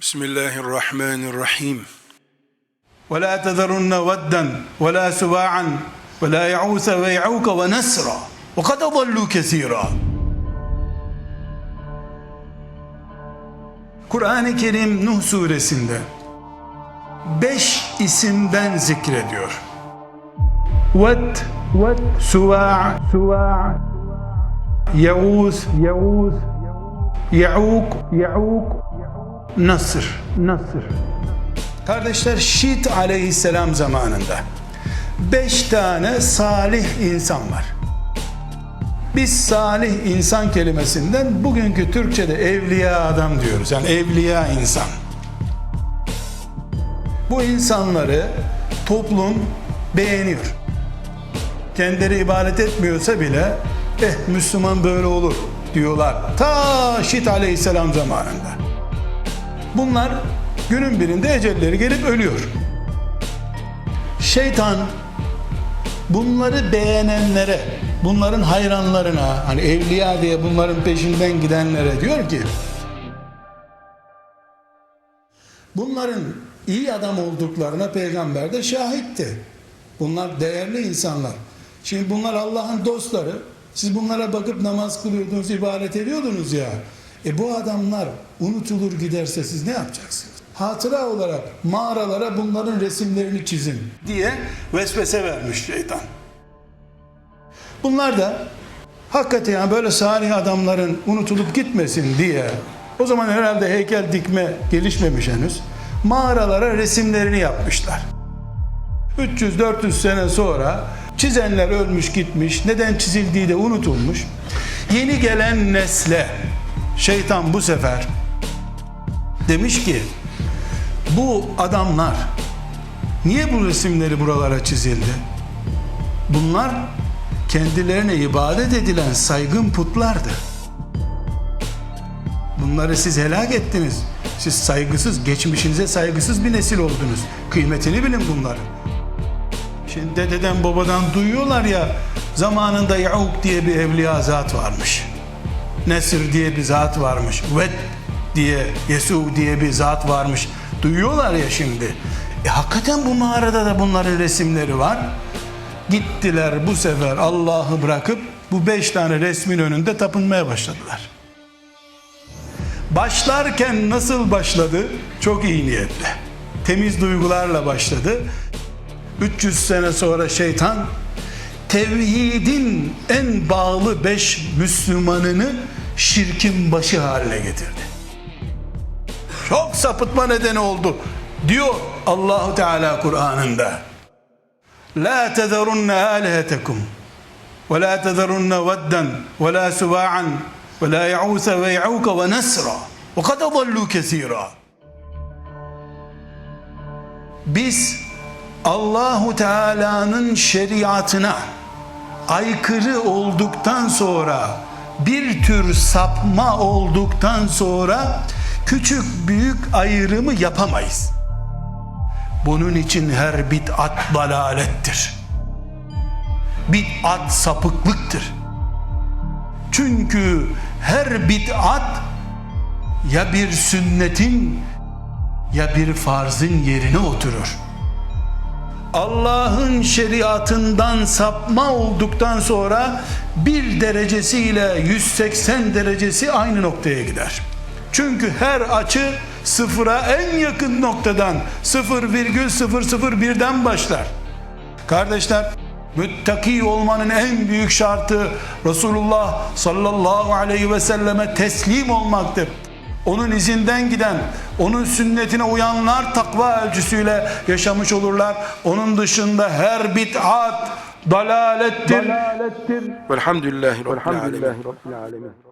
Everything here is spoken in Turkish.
Bismillahirrahmanirrahim. Ve la tezerunne vedden ve la suva'an ve la ya'use ve ya'uke ve nesra ve kad adallu kesira. Kur'an-ı Kerim Nuh suresinde beş isimden zikrediyor. Ved, Ved, Suva', Suva', Yavuz, Yavuz, Ya'uk, Ya'uk, Nasır, Nasır. Kardeşler Şit aleyhisselam zamanında beş tane salih insan var. Biz salih insan kelimesinden bugünkü Türkçe'de evliya adam diyoruz. Yani evliya insan. Bu insanları toplum beğeniyor. Kendileri ibadet etmiyorsa bile eh Müslüman böyle olur diyorlar. Ta Şit aleyhisselam zamanında. Bunlar günün birinde ecelleri gelip ölüyor. Şeytan bunları beğenenlere, bunların hayranlarına, hani evliya diye bunların peşinden gidenlere diyor ki bunların iyi adam olduklarına peygamber de şahitti. Bunlar değerli insanlar. Şimdi bunlar Allah'ın dostları. Siz bunlara bakıp namaz kılıyordunuz, ibadet ediyordunuz ya. E bu adamlar unutulur giderse siz ne yapacaksınız? Hatıra olarak mağaralara bunların resimlerini çizin diye vesvese vermiş şeytan. Bunlar da hakikaten yani böyle salih adamların unutulup gitmesin diye o zaman herhalde heykel dikme gelişmemiş henüz. Mağaralara resimlerini yapmışlar. 300-400 sene sonra çizenler ölmüş gitmiş. Neden çizildiği de unutulmuş. Yeni gelen nesle şeytan bu sefer demiş ki bu adamlar niye bu resimleri buralara çizildi? Bunlar kendilerine ibadet edilen saygın putlardı. Bunları siz helak ettiniz. Siz saygısız, geçmişinize saygısız bir nesil oldunuz. Kıymetini bilin bunların. Şimdi dededen babadan duyuyorlar ya zamanında Yauk diye bir evliya zat varmış. Nesir diye bir zat varmış. Ved diye, Yesu diye bir zat varmış. Duyuyorlar ya şimdi. E hakikaten bu mağarada da bunların resimleri var. Gittiler bu sefer Allah'ı bırakıp bu beş tane resmin önünde tapınmaya başladılar. Başlarken nasıl başladı? Çok iyi niyetle. Temiz duygularla başladı. 300 sene sonra şeytan tevhidin en bağlı beş Müslümanını şirkin başı haline getirdi. Çok sapıtma nedeni oldu diyor Allahu Teala Kur'an'ında. La tezerunne alihetekum ve la tezerunne vedden ve la suva'an ve la ya'use ve ya'uke ve nesra ve kad adallu kesira. Biz Allahu Teala'nın şeriatına aykırı olduktan sonra bir tür sapma olduktan sonra küçük büyük ayrımı yapamayız. Bunun için her bid'at dalalettir. Bid'at sapıklıktır. Çünkü her bid'at ya bir sünnetin ya bir farzın yerine oturur. Allah'ın şeriatından sapma olduktan sonra bir derecesiyle 180 derecesi aynı noktaya gider. Çünkü her açı sıfıra en yakın noktadan 0,001'den başlar. Kardeşler müttaki olmanın en büyük şartı Resulullah sallallahu aleyhi ve selleme teslim olmaktır onun izinden giden, onun sünnetine uyanlar takva ölçüsüyle yaşamış olurlar. Onun dışında her bid'at dalalettir. dalalettir. Velhamdülillahi Rabbil Alemin.